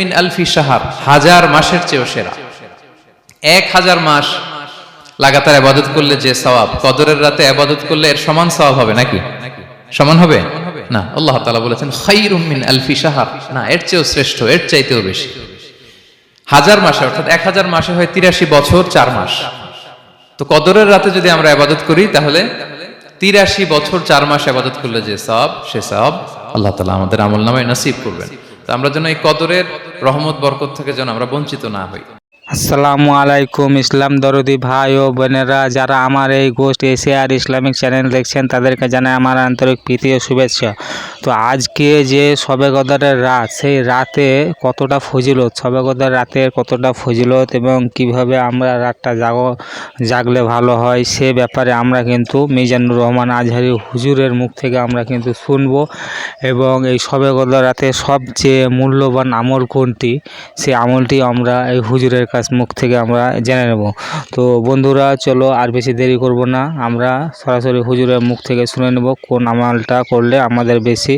মিন আলফি শাহার, হাজার মাসের চেয়েও সেরা। এক হাজার মাস লাগাতার আবাদত করলে যে কদরের রাতে আবাদত করলে এর সমান হবে নাকি? সমান হবে? না, আল্লাহ তাআলা বলেছেন আলফি শাহার। না, এর চেয়েও শ্রেষ্ঠ, এর চাইতেও বেশি। হাজার মাসে, অর্থাৎ এক হাজার মাসে হয় তিরাশি বছর চার মাস। তো কদরের রাতে যদি আমরা আবাদত করি, তাহলে তিরাশি বছর চার মাস আবাদত করলে যে সব সে সব আল্লাহ তালা আমাদের আমল নামায় নসিব করবেন। তো আমরা যেন এই কদরের রহমত বরকত থেকে যেন আমরা বঞ্চিত না হই। আসসালামু আলাইকুম, ইসলাম দরদি ভাই ও বোনেরা, যারা আমার এই গোষ্ঠ এশিয়ার ইসলামিক চ্যানেল দেখছেন, তাদেরকে জানাই আমার আন্তরিক প্রীতি ও শুভেচ্ছা। তো আজকে যে সবে গদরের রাত, সেই রাতে কতটা ফজিলত সবে গদর রাতে কতটা ফজিলত এবং কীভাবে আমরা রাতটা জাগ, জাগলে ভালো হয়, সে ব্যাপারে আমরা কিন্তু মিজানুর রহমান আজহারি হুজুরের মুখ থেকে আমরা কিন্তু শুনব এবং এই সবে গদর রাতে সবচেয়ে মূল্যবান আমল কোনটি সেই আমলটি আমরা এই হুজুরের কাছ মুখ থেকে আমরা জেনে নেব। তো বন্ধুরা, চলো আর বেশি দেরি করব না। আমরা সরাসরি হুজুরের মুখ থেকে শুনে নেব কোন আমলটা করলে আমাদের বেশি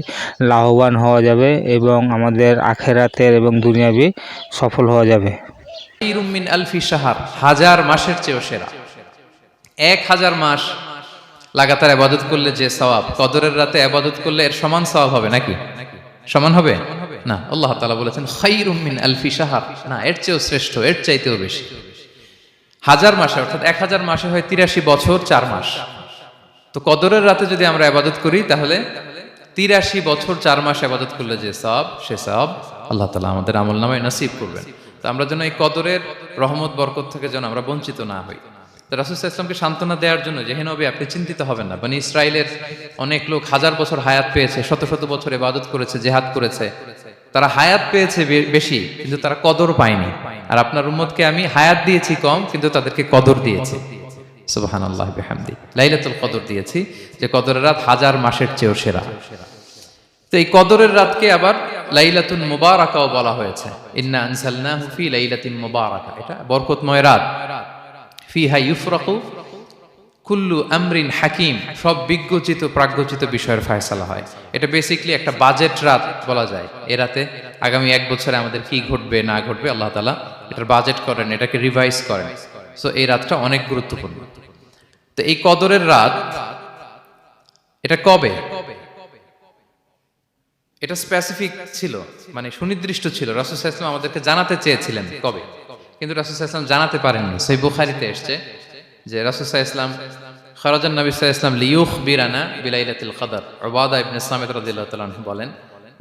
লাভবান হওয়া যাবে এবং আমাদের আখেরাতের এবং দুনিয়াবি সফল হওয়া যাবে। আলফি হাজার মাসের চেয়েও সেরা। এক হাজার মাস লাগাতার আবাদত করলে যে সওয়াব, কদরের রাতে আবাদত করলে এর সমান সওয়াব হবে নাকি? সমান হবে? না, আল্লাহ তাআলা বলেছেন মিন আলফি শাহার। না, এর চেয়েও শ্রেষ্ঠ, এর চাইতেও বেশি। হাজার মাসে, অর্থাৎ এক হাজার মাসে হয় তিরাশি বছর, চার মাস। তো কদরের রাতে যদি আমরা আবাদত করি, তাহলে তিরাশি বছর, চার মাস আবাদত করলে যে সব, সে সব আল্লাহ তালা আমাদের আমল নামায় নসিব করবেন। তো আমরা যেন এই কদরের রহমত, বরকত থেকে যেন আমরা বঞ্চিত না হই। ইসলামকে সান্ত্বনা দেওয়ার জন্য যে নবী, আপনি চিন্তিত হবেন না। মানে ইসরায়েলের অনেক লোক হাজার বছর হায়াত পেয়েছে, শত শত বছর এবাদত করেছে, জেহাদ করেছে। তারা হায়াত পেয়েছে বেশি, কিন্তু তারা কদর পায়নি। আর আপনার উম্মতকে আমি হায়াত দিয়েছি কম, কিন্তু তাদেরকে কদর দিয়েছি। সুবাহান আল্লাহ বেহামদি। লাইলাতুল কদর দিয়েছি, যে কদরের রাত হাজার মাসের চেয়েও সেরা। তো এই কদরের রাতকে আবার লাইলাতুন মুবারাকাও বলা হয়েছে। ইন্না আনসালনাহু ফি লাইলাতিন মুবারাকা। এটা বরকতময় রাত। ফিহা ইউফরাকু কুল্লু আমরিন হাকিম, সব বিজ্ঞচিত, প্রাজ্ঞচিত বিষয়ের ফয়সালা হয়। এটা বেসিকলি একটা বাজেট রাত বলা যায়। এ রাতে আগামী এক বছরে আমাদের কি ঘটবে, না ঘটবে, আল্লাহ তালা এটার বাজেট করেন, এটাকে রিভাইজ করেন। সো এই রাতটা অনেক গুরুত্বপূর্ণ। তো এই কদরের রাত, এটা কবে? এটা স্পেসিফিক ছিল মানে সুনির্দিষ্ট ছিল। রাসুল আমাদেরকে জানাতে চেয়েছিলেন কবে? কিন্তু রাসুল ইসলাম জানাতে পারেননি। সেই বুখারিতে এসছে যে রাসুল ইসলাম খরাজান নবী ইসলাম লিউখ বিরানা বিলাইলাতুল কদর ওবাদা ইবনে সামিদ রাদিয়াল্লাহু বলেন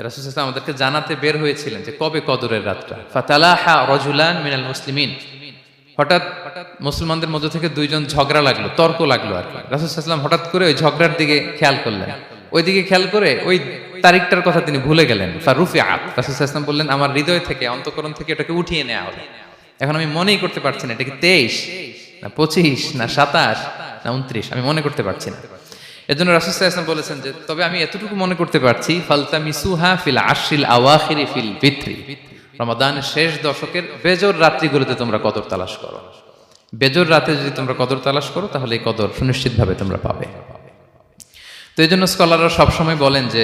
রাসুল ইসলাম আমাদেরকে জানাতে বের হয়েছিলেন যে কবে কদরের রাতটা। ফাতালাহা রাজুলান মিনাল মুসলিমিন। হঠাৎ মুসলমানদের মধ্যে থেকে দুইজন ঝগড়া লাগল, তর্ক লাগল আর কি। রাসুল ইসলাম হঠাৎ করে ওই ঝগড়ার দিকে খেয়াল করলেন। ওই দিকে খেয়াল করে ওই তারিখটার কথা তিনি ভুলে গেলেন। ফারুফি আত রাসুল ইসলাম বললেন, আমার হৃদয় থেকে, অন্তকরণ থেকে এটাকে উঠিয়ে নেওয়া হবে। এখন আমি মনেই করতে পারছি না, এটা কি তেইশ, না পঁচিশ, না সাতাশ, না উনত্রিশ, আমি মনে করতে পারছি না। এজন্য রাসুল ইসলাম বলেছেন যে, তবে আমি এতটুকু মনে করতে পারছি ফালতামি সুহা ফিল আশিল আওয়াখিরি ফিল বিত্রি। রমাদানের শেষ দশকের বেজর রাত্রিগুলোতে তোমরা কদর তালাশ করো। বেজর রাতে যদি তোমরা কদর তালাশ করো, তাহলে এই কদর সুনিশ্চিতভাবে তোমরা পাবে। তো এই জন্য স্কলাররা সবসময় বলেন যে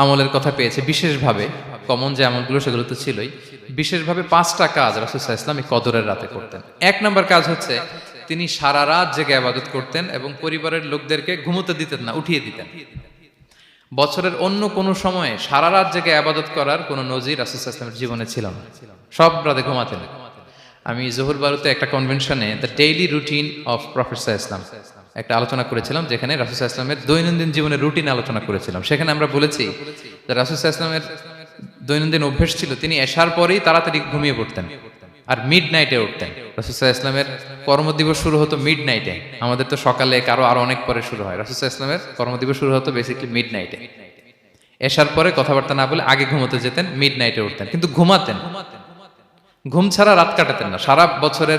আমলের কথা পেয়েছি। বিশেষভাবে কমন যে আমলগুলো সেগুলো তো ছিলই। বিশেষভাবে পাঁচটা কাজ রাসুসাহ ইসলাম কদরের রাতে করতেন। এক নম্বর কাজ হচ্ছে তিনি সারা রাত জেগে আবাদত করতেন এবং পরিবারের লোকদেরকে ঘুমোতে দিতেন না, উঠিয়ে দিতেন। বছরের অন্য কোনো সময়ে সারা রাত জেগে আবাদত করার কোনো নজির রাসুসাহ ইসলামের জীবনে ছিল না। সব রাতে ঘুমাতেন। আমি জহুর বারুতে একটা কনভেনশনে the daily routine of professor Islam একটা আলোচনা করেছিলাম যেখানে রাসুসাহ ইসলামের দৈনন্দিন জীবনের রুটিন আলোচনা করেছিলাম। সেখানে আমরা বলেছি যে রাসুসাহ ইসলামের দৈনন্দিন অভ্যেস ছিল, তিনি এসার পরেই তাড়াতাড়ি ঘুমিয়ে পড়তেন আর মিড নাইটে উঠতেন রাসুসাহ ইসলামের কর্মদিবস শুরু হতো মিড নাইটে আমাদের তো সকালে কারও আরও অনেক পরে শুরু হয়। রাসুসাহ ইসলামের কর্মদিবস শুরু হতো বেসিক্যালি মিড নাইটে এসার পরে কথাবার্তা না বলে আগে ঘুমোতে যেতেন মিড নাইটে উঠতেন। কিন্তু ঘুমাতেন। ঘুম ছাড়া রাত কাটাতেন না। সারা বছরের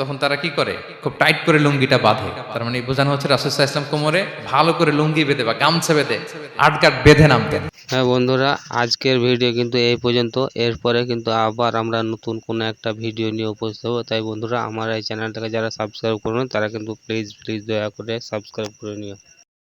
তখন তারা কি করে? খুব টাইট করে লুঙ্গিটা বাঁধে। তার মানে বোঝানো হচ্ছে রাসুসাহ ইসলাম কোমরে ভালো করে লুঙ্গি বেঁধে বা গামছা বেঁধে আটকাট বেঁধে নামতেন। হ্যাঁ বন্ধুরা, আজকের ভিডিও কিন্তু এই পর্যন্ত। এরপরে কিন্তু আবার আমরা নতুন কোনো একটা ভিডিও নিয়ে উপস্থিত হব। তাই বন্ধুরা, আমার এই চ্যানেলটাকে যারা সাবস্ক্রাইব করবেন তারা কিন্তু প্লিজ প্লিজ দয়া করে সাবস্ক্রাইব করে নিও।